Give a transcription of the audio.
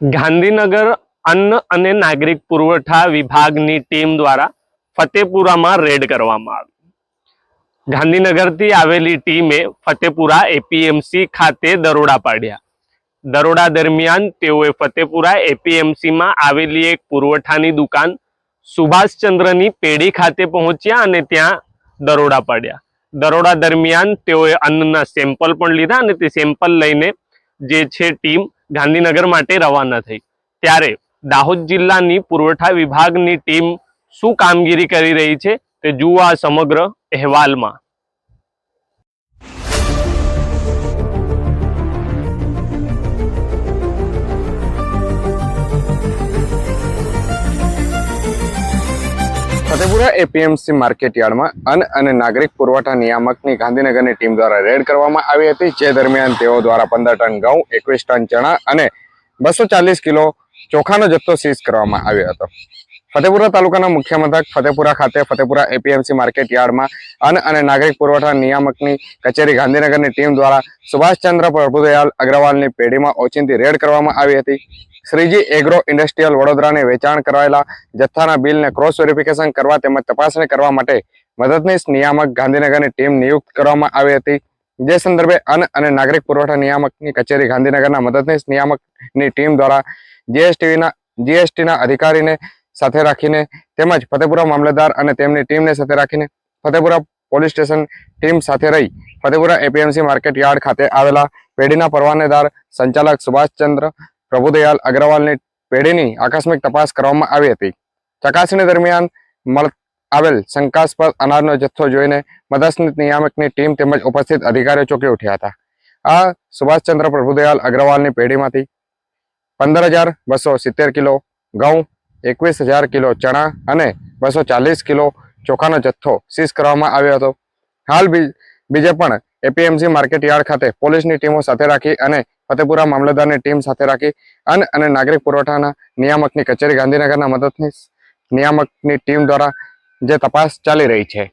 ગાંધીનગર અન્ન અને નાગરિક પુરવઠા વિભાગની ટીમ દ્વારા ફતેપુરામાં રેડ કરવામાં આવી. ગાંધીનગરથી આવેલી ટીમે ફતેપુરા એપીએમસી ખાતે દરોડા પાડ્યા. દરોડા દરમિયાન તેઓએ ફતેપુરા એપીએમસીમાં આવેલી એક પુરવઠાની દુકાન સુભાષચંદ્રની પેઢી ખાતે પહોંચ્યા અને ત્યાં દરોડા પાડ્યા. દરોડા દરમિયાન તેઓએ અન્નના સેમ્પલ પણ લીધા અને તે સેમ્પલ લઈને જે છે ટીમ ગાંધીનગર માટે રવાના થઈ. ત્યારે દાહોદ જિલ્લાની પુરવઠા વિભાગની ટીમ શું કામગીરી કરી રહી છે તે જુઓ આ સમગ્ર અહેવાલમાં. ફતેપુરા એપીએમસી માર્કેટ યાર્ડમાં અન્ન અને નાગરિક પુરવઠા નિયામકની ગાંધીનગરની ટીમ દ્વારા રેડ કરવામાં આવી હતી. જે દરમિયાન તેઓ દ્વારા પંદર ટન ઘઉં, એકવીસ ટન ચણા અને બસો ચાલીસ કિલો ચોખાનો જથ્થો સીઝ કરવામાં આવ્યો હતો. ફતેપુરા તાલુકાના મુખ્ય મથક ફતેપુરા ખાતે ફતેપુરા એપીએમસી માર્કેટ યાર્ડમાં અન્ન અને નાગરિક પુરવઠા નિયામકની કચેરી ગાંધીનગરની ટીમ દ્વારા સુભાષચંદ્ર પ્રભુદયાલ અગ્રવાલની પેઢીમાં ઓચિંતી રેડ કરવામાં આવી હતી. શ્રીજી એગ્રો ઇન્ડસ્ટ્રીયલ વડોદરાને વેચાણ કરાયેલા જથ્થાના બિલને ક્રોસ વેરિફિકેશન કરવા તેમજ તપાસણી કરવા માટે મદદનીશ નિયામક ગાંધીનગરની ટીમ નિયુક્ત કરવામાં આવી હતી. જે સંદર્ભે અન્ન અને નાગરિક પુરવઠા નિયામકની કચેરી ગાંધીનગરના મદદનીશ નિયામકની ટીમ દ્વારા જીએસટીના જીએસટીના અધિકારીને સાથે રાખીને તેમજ ફતેપુરા મામલતદાર અને તેમની ટીમને સાથે રાખીને ફતેપુરા પોલીસ સ્ટેશન ટીમ સાથે રહી ફતેપુરા એપીએમસી માર્કેટ યાર્ડ ખાતે આવેલા પેઢીના પરવાનેદાર સંચાલક સુભાષચંદ્ર પ્રભુદયાલ અગ્રવાલની પેઢીની આકસ્મિક તપાસ કરવામાં આવી હતી. ચકાસણી દરમિયાન મળ, આવેલ શંકાસ્પદ અનાજનો જથ્થો જોઈને મદદનીશ નિયામકની ટીમ તેમજ ઉપસ્થિત અધિકારીઓ ચોંકી ઉઠ્યા હતા. આ સુભાષચંદ્ર પ્રભુદયાલ અગ્રવાલની પેઢીમાંથી પંદર હજાર બસો સિત્તેર કિલો ઘઉં, એકવીસ હજાર કિલો ચણા અને બસો ચાલીસ કિલો ચોખાનો જથ્થો સીઝ કરવામાં આવ્યો હતો. હાલ બીજે પણ એપીએમસી માર્કેટ યાર્ડ ખાતે પોલીસની ટીમો સાથે રાખી અને ફતેપુરા મામલતદારની ટીમ સાથે રાખી અન્ન અને નાગરિક પુરવઠાના નિયામકની કચેરી ગાંધીનગરના મદદની નિયામકની ટીમ દ્વારા જે તપાસ ચાલી રહી છે.